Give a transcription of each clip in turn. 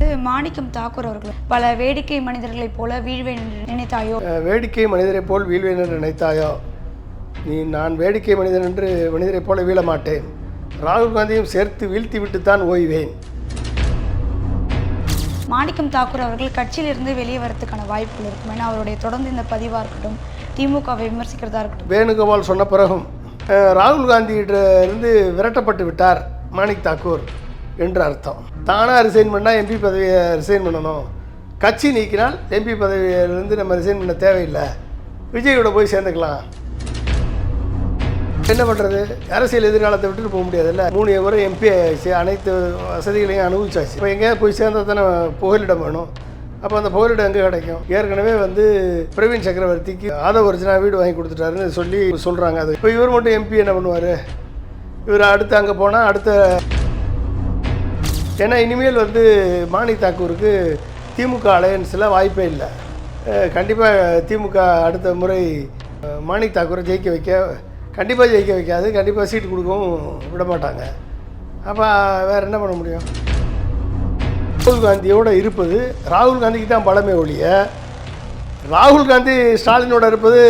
மாணிக்கம் தாக்கூர் அவர்கள். பல வேடிக்கை மனிதர்களைப் போல வீழ்வேன் நினைத்தாயோ? வேடிக்கை மனிதரைப் போல் வீழ்வேன் என்று நினைத்தாயோ? நீ நான் வேடிக்கை மனிதன் என்று மனிதரைப் போல வீழ மாட்டேன். ராகுல் காந்தியும் சேர்த்து வீழ்த்தி விட்டுத்தான் ஓய்வேன். மாணிக்கம் தாக்கூர் அவர்கள் கட்சியிலிருந்து வெளியே வரதுக்கான வாய்ப்புகள் இருக்கும் ஏன்னா அவருடைய தொடர்ந்து இந்த பதிவாக இருக்கட்டும் திமுகவை விமர்சிக்கிறதா இருக்கட்டும். வேணுகோபால் சொன்ன பிறகும் ராகுல் காந்தியிட்ட இருந்து விரட்டப்பட்டு விட்டார் மாணிக் தாக்கூர். என்று அர்த்தம். தானாக ரிசைன் பண்ணால் எம்பி பதவியை ரிசைன் பண்ணணும். கட்சி நீக்கினால் எம்பி பதவியிலிருந்து நம்ம ரிசைன் பண்ண தேவையில்லை. விஜயோட போய் சேர்ந்துக்கலாம். என்ன பண்ணுறது அரசியல் எதிர்காலத்தை விட்டுட்டு போக முடியாதுல்ல? மூணு முறை எம்பி ஆயிடுச்சு. அனைத்து வசதிகளையும் அனுபவிச்சாச்சு. இப்போ எங்கேயாவது போய் சேர்ந்தால் தானே புகலிடம் வேணும். அப்போ அந்த புகலிடம் எங்கே கிடைக்கும்? ஏற்கனவே வந்து பிரவீன் சக்கரவர்த்திக்கு ஆதவ ஒரிஜினா வீடு வாங்கி கொடுத்துட்டாருன்னு சொல்லி சொல்கிறாங்க அது. இப்போ இவர் மட்டும் எம்பி என்ன பண்ணுவார்? இவர் அடுத்து அங்கே போனால் அடுத்த ஏன்னா இனிமேல் வந்து மாணிக் தாக்கூருக்கு திமுக அலையன்ஸில் வாய்ப்பே இல்லை. கண்டிப்பாக திமுக அடுத்த முறை அஹ், மாணிக் தாக்கூரை ஜெயிக்க வைக்க கண்டிப்பாக ஜெயிக்க வைக்காது கண்டிப்பாக சீட்டு கொடுக்கவும் விட மாட்டாங்க. அப்போ வேறு என்ன பண்ண முடியும்? ராகுல் காந்தியோட இருப்பது ராகுல் காந்திக்கு தான் பலமே ஒழிய ராகுல் காந்தி ஸ்டாலினோட இருப்பது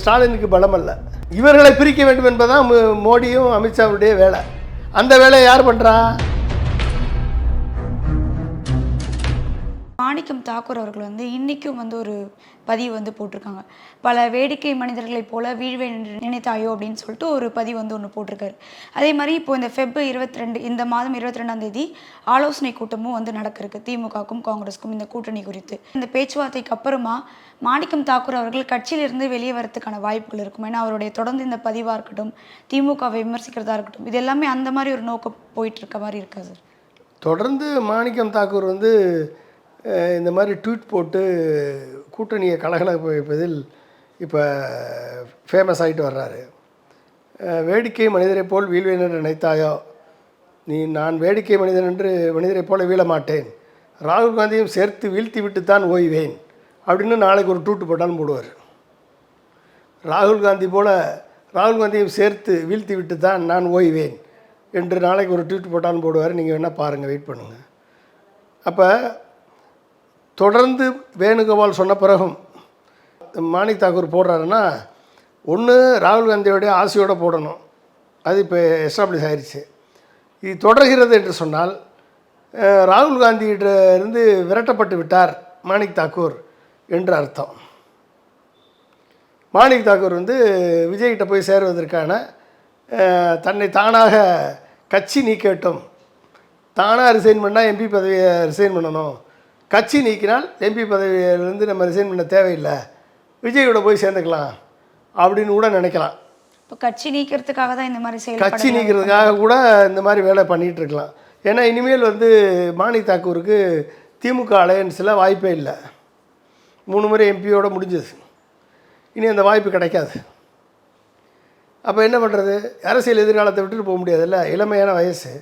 ஸ்டாலினுக்கு பலம் அல்ல இவர்களை பிரிக்க வேண்டும் என்பதுதான் மோடியும் அமித்ஷாவுடைய வேலை. அந்த வேலையை யார் பண்ணுறா மாணிக்கம் தாக்கூர் அவர்கள் வந்து இன்றைக்கும் வந்து ஒரு பதிவு வந்து போட்டிருக்காங்க. பல வேடிக்கை மனிதர்களைப் போல வீழ்வை நினைத்தாயோ அப்படின்னு சொல்லிட்டு ஒரு பதிவு வந்து ஒன்று போட்டிருக்காரு. அதே மாதிரி இப்போ இந்த ஃபெப் இருபத்தி ரெண்டு இந்த மாதம் இருபத்தி ரெண்டாம் தேதி ஆலோசனை கூட்டமும் வந்து நடக்கிறதுக்கு திமுகவுக்கும் காங்கிரஸுக்கும் இந்த கூட்டணி குறித்து. இந்த பேச்சுவார்த்தைக்கு அப்புறமா மாணிக்கம் தாக்கூர் அவர்கள் கட்சியிலிருந்து வெளியே வரத்துக்கான வாய்ப்புகள் இருக்கும். ஏன்னா அவருடைய தொடர்ந்து இந்த பதிவாக இருக்கட்டும் திமுகவை விமர்சிக்கிறதா இருக்கட்டும் இது எல்லாமே அந்த மாதிரி ஒரு நோக்கம் போயிட்டு இருக்க மாதிரி இருக்கா சார்? தொடர்ந்து மாணிக்கம் தாக்கூர் வந்து இந்த மாதிரி ட்வீட் போட்டு கூட்டணியை கலகலப்பு வைப்பதில் இப்போ ஃபேமஸ் ஆகிட்டு வர்றாரு. வேடிக்கை மனிதரைப் போல் வீழ்வேன் என்று நினைத்தாயோ? நீ நான் வேடிக்கை மனிதன் என்று மனிதரைப் போல வீழ மாட்டேன். ராகுல் காந்தியும் சேர்த்து வீழ்த்தி விட்டுத்தான் ஓய்வேன். அப்படின்னு நாளைக்கு ஒரு ட்வீட் போட்டாலும் போடுவார். ராகுல் காந்தி போல் ராகுல் காந்தியும் சேர்த்து வீழ்த்தி விட்டு தான் நான் ஓய்வேன் என்று நாளைக்கு ஒரு ட்வீட் போட்டாலும் போடுவார். நீங்கள் வேணால் பாருங்கள் வெயிட் பண்ணுங்கள் அப்போ தொடர்ந்து வேணுகோபால் சொன்ன பிறகும் மாணிக் தாக்கூர் போடுறாருன்னா ஒன்று ராகுல் காந்தியோடைய ஆசையோடு போடணும். அது இப்போ எஸ்டாப்ளிஷ் ஆயிடுச்சு இது தொடர்கிறது என்று சொன்னால் ராகுல் காந்தியிட்ட இருந்து விரட்டப்பட்டு விட்டார் மாணிக் தாக்கூர் என்று அர்த்தம். மாணிக் தாக்கூர் வந்து விஜய்கிட்ட போய் சேருவதற்கான தன்னை தானாக கட்சி நீக்கட்டும் தானாக ரிசைன் பண்ணால் எம்பி பதவியை ரிசைன் பண்ணணும் கட்சி நீக்கினால் எம்பி பதவியிலேருந்து நம்ம ரிசைன் பண்ண தேவையில்லை. விஜயோட போய் சேர்ந்துக்கலாம் அப்படின்னு கூட நினைக்கலாம். இப்போ கட்சி நீக்கிறதுக்காக தான் இந்த மாதிரி கட்சி நீக்கிறதுக்காக கூட இந்த மாதிரி வேலை பண்ணிகிட்டு இருக்கலாம். ஏன்னா இனிமேல் வந்து மாணிக் தாக்கூருக்கு திமுக அலையன்ஸில் வாய்ப்பே இல்லை. மூணு முறை எம்பியோட முடிஞ்சது. இனி அந்த வாய்ப்பு கிடைக்காது. அப்போ என்ன பண்ணுறது அரசியல் எதிர்காலத்தை விட்டுட்டு போக முடியாதுல்ல? இளமையான வயசு.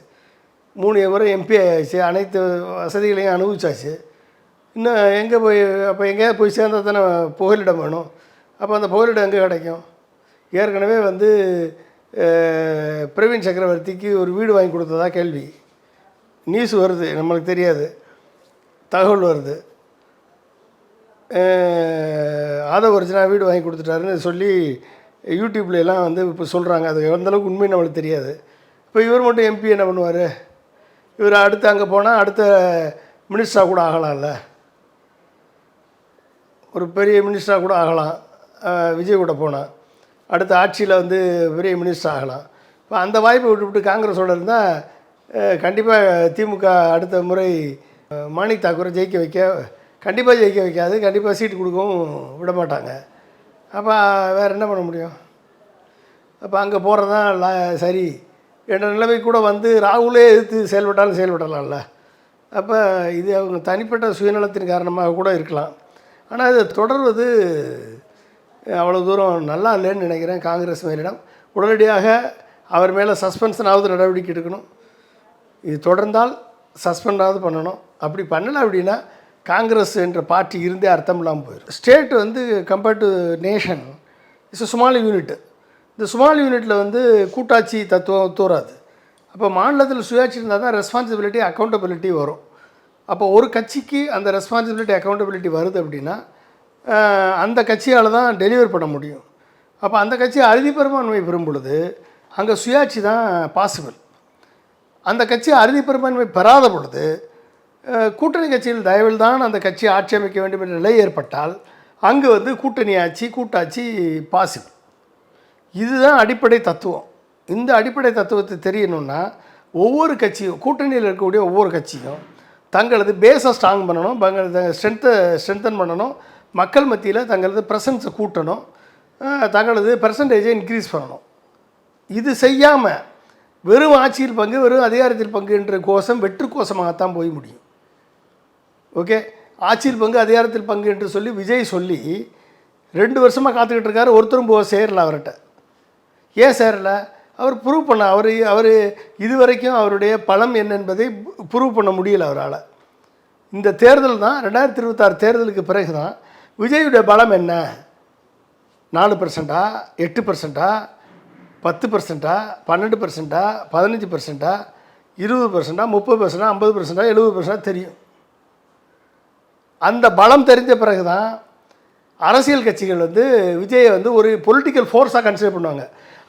மூணு முறை எம்பி ஆயிடுச்சு. அனைத்து வசதிகளையும் அனுபவிச்சாச்சு. இன்னும் எங்கே போய் அப்போ எங்கேயாவது போய் சேர்ந்தால் தானே புகலிடம் வேணும். அப்போ அந்த புகலிடம் எங்கே கிடைக்கும்? ஏற்கனவே வந்து பிரவீன் சக்கரவர்த்திக்கு ஒரு வீடு வாங்கி கொடுத்ததா கேள்வி. நியூஸ் வருது நம்மளுக்கு தெரியாது. தகவல் வருது. ஆதவ ஒரிஜினா வீடு வாங்கி கொடுத்துட்டாருன்னு சொல்லி யூடியூப்ல எல்லாம் வந்து இப்போ சொல்கிறாங்க அது எந்த அளவுக்கு உண்மை நம்மளுக்கு தெரியாது. இப்போ இவர் மட்டும் எம்பி என்ன பண்ணுவார்? இவர் அடுத்து அங்கே போனால் அடுத்த மினிஸ்டராக கூட ஆகலாம்ல. ஒரு பெரிய மினிஸ்டராக கூட ஆகலாம். விஜய் கூட போனால் அடுத்த ஆட்சியில் வந்து பெரிய மினிஸ்டர் ஆகலாம். இப்போ அந்த வாய்ப்பை விட்டுவிட்டு காங்கிரஸோடு இருந்தால் கண்டிப்பாக திமுக அடுத்த முறை மாணிக் தாக்கூரை ஜெயிக்க வைக்க கண்டிப்பாக ஜெயிக்க வைக்காது. கண்டிப்பாக சீட்டு கொடுக்கவும் விட மாட்டாங்க அப்போ வேறு என்ன பண்ண முடியும்? அப்போ அங்கே போகிறது தான் லா- சரி. என்ற நிலைமை கூட வந்து ராகுலே எதிர்த்து செயல்பட்டாலும் செயல்படலாம்ல. அப்போ இது அவங்க தனிப்பட்ட சுயநலத்தின் காரணமாக கூட இருக்கலாம். ஆனால் இது தொடர்வது அவ்வளோ தூரம் நல்லா இல்லைன்னு நினைக்கிறேன் காங்கிரஸ் மேலிடம். உடனடியாக அவர் மேலே சஸ்பென்ஷனாவது நடவடிக்கை எடுக்கணும். இது தொடர்ந்தால் சஸ்பெண்டாவது பண்ணணும். அப்படி பண்ணலை அப்படின்னா காங்கிரஸ் என்ற பார்ட்டி இருந்தே அர்த்தம் இல்லாமல் போயிடும். ஸ்டேட் வந்து compared to nation it's small unit இந்த ஸ்மால் யூனிட்டில் வந்து கூட்டாட்சி தத்துவம் தூராது அப்போ மாநிலத்தில் சுயாட்சி இருந்தால் தான் ரெஸ்பான்சிபிலிட்டி அக்கௌண்டபிலிட்டி வரும். அப்போ ஒரு கட்சிக்கு அந்த ரெஸ்பான்சிபிலிட்டி அக்கௌண்டபிலிட்டி வருது அப்படின்னா அந்த கட்சியால் தான் டெலிவர் பண்ண முடியும். அப்போ அந்த கட்சி அறுதி பெரும்பான்மை பெறும் பொழுது அங்கே சுயாட்சி தான் பாசிபிள் அந்த கட்சி அறுதி பெரும்பான்மை பெறாத பொழுது கூட்டணி கட்சியில் தயவில் தான் அந்த கட்சி ஆட்சி அமைக்க வேண்டும் என்ற நிலை ஏற்பட்டால் அங்கு வந்து கூட்டணி ஆட்சி கூட்டாட்சி பாசிபிள் இதுதான் அடிப்படை தத்துவம். இந்த அடிப்படை தத்துவத்தை தெரியணும்னா ஒவ்வொரு கட்சியும் கூட்டணியில் இருக்கக்கூடிய ஒவ்வொரு கட்சியும் தங்களது பேஸை ஸ்ட்ராங் பண்ணணும் தங்களது ஸ்ட்ரென்த்தை ஸ்ட்ரென்தன் பண்ணணும். மக்கள் மத்தியில் தங்களது ப்ரெசன்ஸை கூட்டணும். தங்களது பர்சன்டேஜை இன்க்ரீஸ் பண்ணணும். இது செய்யாமல் வெறும் ஆட்சியில் பங்கு வெறும் அதிகாரத்தில் பங்கு என்ற கோஷம் வெற்று கோஷமாகத்தான் போய் முடியும். ஓகே? ஆட்சியில் பங்கு அதிகாரத்தில் பங்கு என்று சொல்லி விஜய் சொல்லி ரெண்டு வருஷமாக காத்துக்கிட்டு இருக்காரு. ஒருத்தரும் போக சேரல அவர்கிட்ட. ஏன் சேரலை? அவர் ப்ரூவ் பண்ண அவர் அவர் இதுவரைக்கும் அவருடைய பலம் என்ன என்பதை ப்ரூவ் பண்ண முடியல அவரால். இந்த தேர்தல் தான் ரெண்டாயிரத்தி இருபத்தாறு தேர்தலுக்கு பிறகு தான் விஜயுடைய பலம் என்ன? நாலு பர்சண்டா எட்டு பர்சண்டா பத்து பர்சண்டா பன்னெண்டு பர்சண்டா பதினஞ்சு பர்சண்டா இருபது பர்சண்டா முப்பது பர்சண்டா ஐம்பது பர்சன்டா எழுபது பர்சண்டா தெரியும். அந்த பலம் தெரிஞ்ச பிறகு தான் அரசியல் கட்சிகள் வந்து விஜயை வந்து ஒரு பொலிட்டிக்கல் ஃபோர்ஸாக கன்சிடர் பண்ணுவாங்க.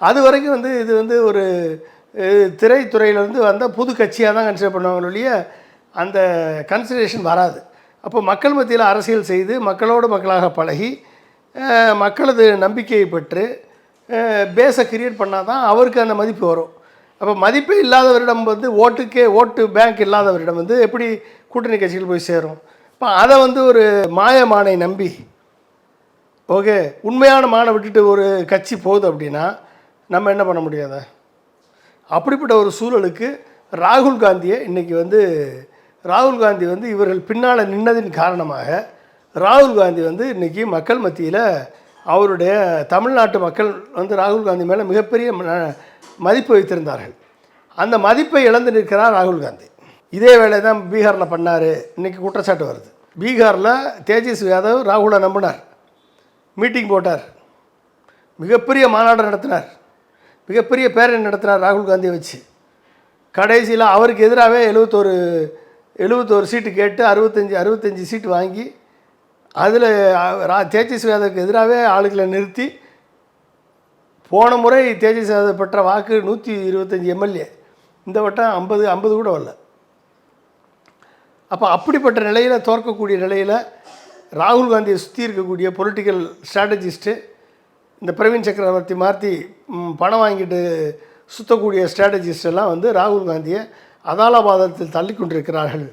அது வரைக்கும் வந்து இது வந்து ஒரு திரைத்துறையில் திரைத்துறையிலேருந்து வந்த புது கட்சியாக தான் கன்சிடர் பண்ணுவாங்க ஒழிய அந்த கன்சிடரேஷன் வராது. அப்போ மக்கள் மத்தியில் அரசியல் செய்து மக்களோடு மக்களாக பழகி மக்களது நம்பிக்கையை பெற்று பேஸை கிரியேட் பண்ணால் தான் அவருக்கு அந்த மதிப்பு வரும். அப்போ மதிப்பே இல்லாதவரிடம் வந்து ஓட்டுக்கே ஓட்டு பேங்க் இல்லாதவரிடம் வந்து எப்படி கூட்டணி கட்சிகள் போய் சேரும்? இப்போ அதை வந்து ஒரு மாயமானை நம்பி ஓகே உண்மையான மானை விட்டுட்டு ஒரு கட்சி போகுது அப்படின்னா நம்ம என்ன பண்ண முடியாத? அப்படிப்பட்ட ஒரு சூழலுக்கு ராகுல் காந்தியை இன்றைக்கி வந்து ராகுல் காந்தி வந்து இவர்கள் பின்னால் நின்னதின் காரணமாக ராகுல் காந்தி வந்து இன்றைக்கி மக்கள் மத்தியில் அவருடைய தமிழ்நாட்டு மக்கள் வந்து ராகுல் காந்தி மேலே மிகப்பெரிய ம- மதிப்பு வைத்திருந்தார்கள். அந்த மதிப்பை இழந்து நிற்கிறார் ராகுல் காந்தி. இதே வேலையை தான் பீகாரில் பண்ணார். இன்றைக்கி குற்றச்சாட்டு வருது. பீகாரில் தேஜஸ்வி யாதவ் ராகுலை நம்பினார். மீட்டிங் போட்டார். மிகப்பெரிய மாநாடு நடத்தினார். மிகப்பெரிய பேரணி நடத்தினார் ராகுல் காந்தியை வச்சு. கடைசியில் அவருக்கு எதிராகவே எழுபத்தோரு எழுபத்தோரு சீட்டு கேட்டு அறுபத்தஞ்சி அறுபத்தஞ்சி சீட்டு வாங்கி அதில் ரா தேஜஸ்வி யாதவுக்கு எதிராகவே ஆளுகளை நிறுத்தி போன முறை தேஜஸ்வி யாதவ் பெற்ற வாக்கு நூற்றி இருபத்தஞ்சி எம்எல்ஏ. இந்த வட்டம் ஐம்பது ஐம்பது கூட வரல. அப்போ அப்படிப்பட்ட நிலையில் தோற்கக்கூடிய நிலையில் ராகுல் காந்தியை சுற்றி இருக்கக்கூடிய பொலிட்டிக்கல் ஸ்ட்ராட்டஜிஸ்ட்டு இந்த பிரவீன் சக்கரவர்த்தி மாற்றி பணம் வாங்கிட்டு சுற்றக்கூடிய ஸ்ட்ராட்டஜிஸ்ட் எல்லாம் வந்து ராகுல் காந்தியை அதாலபாதத்தில் தள்ளி கொண்டிருக்கிறார்கள்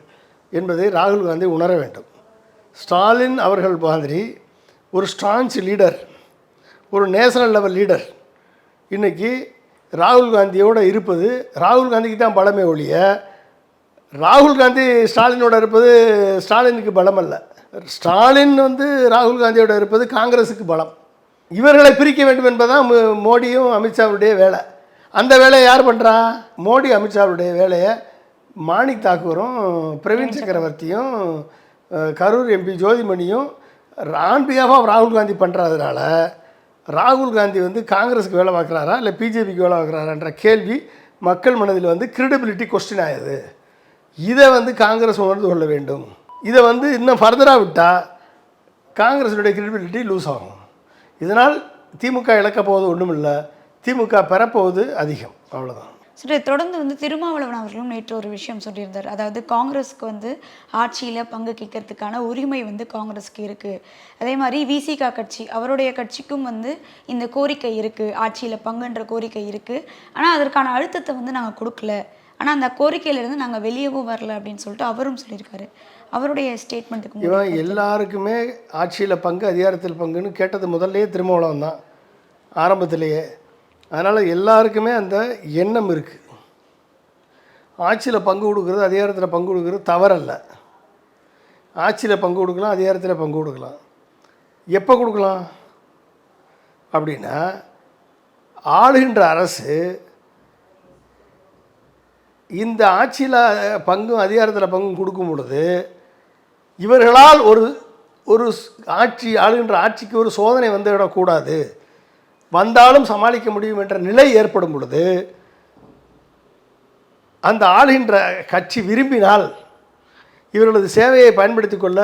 என்பதை ராகுல் காந்தி உணர வேண்டும். ஸ்டாலின் அவர்கள் மாதிரி ஒரு ஸ்ட்ரான்ச் லீடர் ஒரு நேஷனல் லெவல் லீடர் இன்றைக்கி ராகுல் காந்தியோடு இருப்பது ராகுல் காந்திக்கு தான் பலமே ஒழிய ராகுல் காந்தி ஸ்டாலினோட இருப்பது ஸ்டாலினுக்கு பலம் அல்ல ஸ்டாலின் வந்து ராகுல் காந்தியோட இருப்பது காங்கிரஸுக்கு பலம். இவர்களை பிரிக்க வேண்டும் என்பதுதான் மோடியும் அமித்ஷாவுடைய வேலை. அந்த வேலையை யார் பண்ணுறா மோடி அமித்ஷாவுடைய வேலையை மாணிக் தாக்கூரும் பிரவீன் சக்கரவர்த்தியும் கரூர் எம்பி ஜோதிமணியும் ஆன் ஆஃப் ராகுல் காந்தி பண்ணுறதுனால ராகுல் காந்தி வந்து காங்கிரஸுக்கு வேலை பார்க்குறாரா? இல்லை பிஜேபிக்கு வேலை பார்க்குறாரான்ற கேள்வி மக்கள் மனதில் வந்து கிரெடிபிலிட்டி கொஸ்டின் ஆகுது இதை. வந்து காங்கிரஸ் உணர்ந்து கொள்ள வேண்டும். இதை வந்து இன்னும் ஃபர்தராக விட்டால் காங்கிரஸினுடைய கிரெடிபிலிட்டி லூஸ் ஆகும். இதனால் திமுக இழக்கப் போவது ஒன்றும் இல்லை திமுக பெறப்போவது அதிகம். அவ்வளோதான் சரி தொடர்ந்து வந்து திருமாவளவன் அவர்களும் நேற்று ஒரு விஷயம் சொல்லியிருந்தார். அதாவது காங்கிரஸ்க்கு வந்து ஆட்சியில் பங்கு கேட்கறதுக்கான உரிமை வந்து காங்கிரஸ்க்கு இருக்குது அதே மாதிரி விசிகா கட்சி அவருடைய கட்சிக்கும் வந்து இந்த கோரிக்கை இருக்குது ஆட்சியில் பங்குன்ற கோரிக்கை இருக்குது ஆனால் அதற்கான அழுத்தத்தை வந்து நாங்கள் கொடுக்கல. ஆனால் அந்த கோரிக்கையிலேருந்து நாங்கள் வெளியவும் வரல அப்படின்னு சொல்லிட்டு அவரும் சொல்லியிருக்காரு. அவருடைய ஸ்டேட்மெண்ட்டுக்கு இவன் எல்லாருக்குமே ஆட்சியில் பங்கு அதிகாரத்தில் பங்குன்னு கேட்டது முதல்லயே திருமாவளவன் தான் ஆரம்பத்திலேயே. அதனால் எல்லாருக்குமே அந்த எண்ணம் இருக்குது ஆட்சியில் பங்கு கொடுக்குறது அதிகாரத்தில் பங்கு கொடுக்குறது தவறல்ல. ஆட்சியில் பங்கு கொடுக்கலாம் அதிகாரத்தில் பங்கு கொடுக்கலாம். எப்போ கொடுக்கலாம்? அப்படின்னா ஆளுகின்ற அரசு இந்த ஆட்சியில் பங்கும் அதிகாரத்தில் பங்கும் கொடுக்கும் பொழுது இவர்களால் ஒரு ஒரு ஆட்சி ஆளுகின்ற ஆட்சிக்கு ஒரு சோதனை வந்துவிடக்கூடாது. வந்தாலும் சமாளிக்க முடியும் என்ற நிலை ஏற்படும் பொழுது அந்த ஆளுகின்ற கட்சி விரும்பினால் இவர்களது சேவையை பயன்படுத்திக் கொள்ள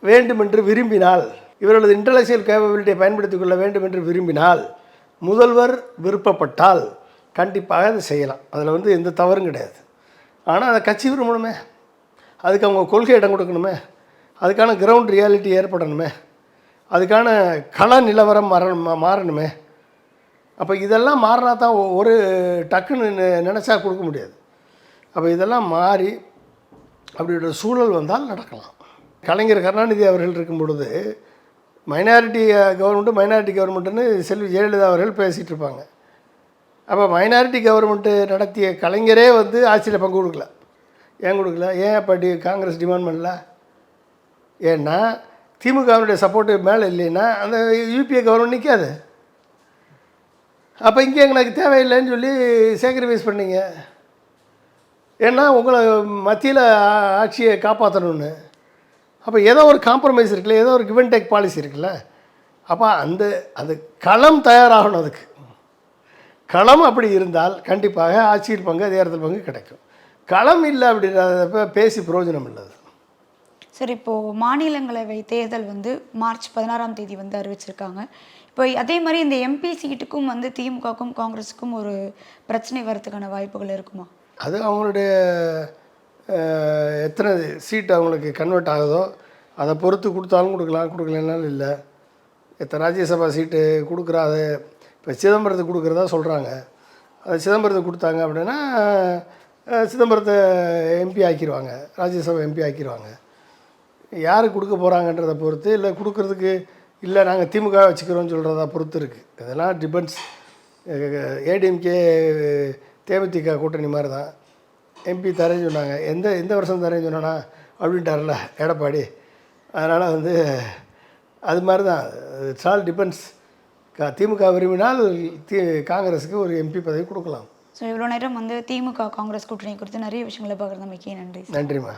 வேண்டுமென்று விரும்பினால் இவர்களது இன்டலெக்சுவல் கேப்பபிலிட்டியை பயன்படுத்திக் கொள்ள வேண்டும் என்று விரும்பினால் முதல்வர் விருப்பப்பட்டால் கண்டிப்பாக அதை செய்யலாம். அதில் வந்து எந்த தவறும் கிடையாது. ஆனால் அதை கட்சி விரும்பணுமே. அதுக்கு அவங்க கொள்கை இடம் கொடுக்கணுமே. அதுக்கான கிரவுண்ட் ரியாலிட்டி ஏற்படணுமே. அதுக்கான கள நிலவரம் மாற மாறணுமே. அப்போ இதெல்லாம் மாறினா தான் ஒரு டக்குன்னு நெ- நினச்சா கொடுக்க முடியாது. அப்போ இதெல்லாம் மாறி அப்படின்ற சூழல் வந்தால் நடக்கலாம். கலைஞர் கருணாநிதி அவர்கள் இருக்கும் பொழுது மைனாரிட்டி கவர்மெண்ட்டு மைனாரிட்டி கவர்மெண்ட்டுன்னு செல்வி ஜெயலலிதா அவர்கள் பேசிகிட்டு இருப்பாங்க. அப்போ மைனாரிட்டி கவர்மெண்ட்டு நடத்திய கலைஞரே வந்து ஆட்சியில் பங்கு கொடுக்கல. ஏன் கொடுக்கல? ஏன் அப்படி காங்கிரஸ் டிமாண்ட் பண்ணல? ஏன்னா திமுகவினுடைய சப்போர்ட்டு மேலே இல்லைன்னா அந்த யூபிஏ கவர்மெண்ட் நிற்காது அப்போ இங்கே எனக்கு தேவையில்லைன்னு சொல்லி சேக்ரிஃபைஸ் பண்ணீங்க. ஏன்னா உங்களை மத்தியில் ஆட்சியை காப்பாற்றணும்னு அப்போ ஏதோ ஒரு காம்ப்ரமைஸ் இருக்குல்ல ஏதோ ஒரு கிவன் டேக் பாலிசி இருக்குல்ல அப்போ அந்த அது களம் தயாராகணும் அதுக்கு. களம் அப்படி இருந்தால் கண்டிப்பாக ஆட்சியில் பங்கு அதிகாரத்தில் பங்கு கிடைக்கும். களம் இல்லை அப்படின்றத பேசி பிரயோஜனம் இல்லை அது. சரி இப்போது மாநிலங்களவை தேர்தல் வந்து மார்ச் பதினாறாம் தேதி வந்து அறிவிச்சிருக்காங்க. இப்போ அதே மாதிரி இந்த எம்பி சீட்டுக்கும் வந்து திமுகவுக்கும் காங்கிரஸுக்கும் ஒரு பிரச்சனை வரதுக்கான வாய்ப்புகள் இருக்குமா? அது அவங்களுடைய எத்தனை சீட் அவங்களுக்கு கன்வெர்ட் ஆகுதோ அதை பொறுத்து கொடுத்தாலும் கொடுக்கலாம் கொடுக்கலனாலும் இல்லை. எத்தனை ராஜ்யசபா சீட்டு கொடுக்குறாத இப்போ சிதம்பரத்துக்கு கொடுக்குறதா சொல்கிறாங்க அது சிதம்பரத்துக்கு கொடுத்தாங்க அப்படின்னா சிதம்பரத்தை எம்பி ஆக்கிடுவாங்க ராஜ்யசபா எம்பி ஆக்கிடுவாங்க யாருக்கு கொடுக்க போகிறாங்கன்றதை பொறுத்து இல்லை கொடுக்குறதுக்கு இல்லை நாங்கள் திமுக வச்சுக்கிறோம்னு சொல்கிறத பொறுத்து இருக்குது இதெல்லாம் டிபெண்ட்ஸ் ஏடிஎம்கே தேமுதிக கூட்டணி மாதிரி தான் எம்பி தரேன்னு சொன்னாங்க. எந்த எந்த வருஷம் தரேன்னு சொன்னானா அப்படின்ட்டார்ல எடப்பாடி. அதனால் வந்து அது மாதிரி தான் இட்ஸ் ஆல் டிபெண்ட்ஸ் திமுக விரும்பினால் தி காங்கிரஸுக்கு ஒரு எம்பி பதவி கொடுக்கலாம். ஸோ இவ்வளோ நேரம் வந்து திமுக காங்கிரஸ் கூட்டணி குறித்து நிறைய விஷயங்களை பகிர்ந்தமைக்கே நன்றி நன்றிம்மா.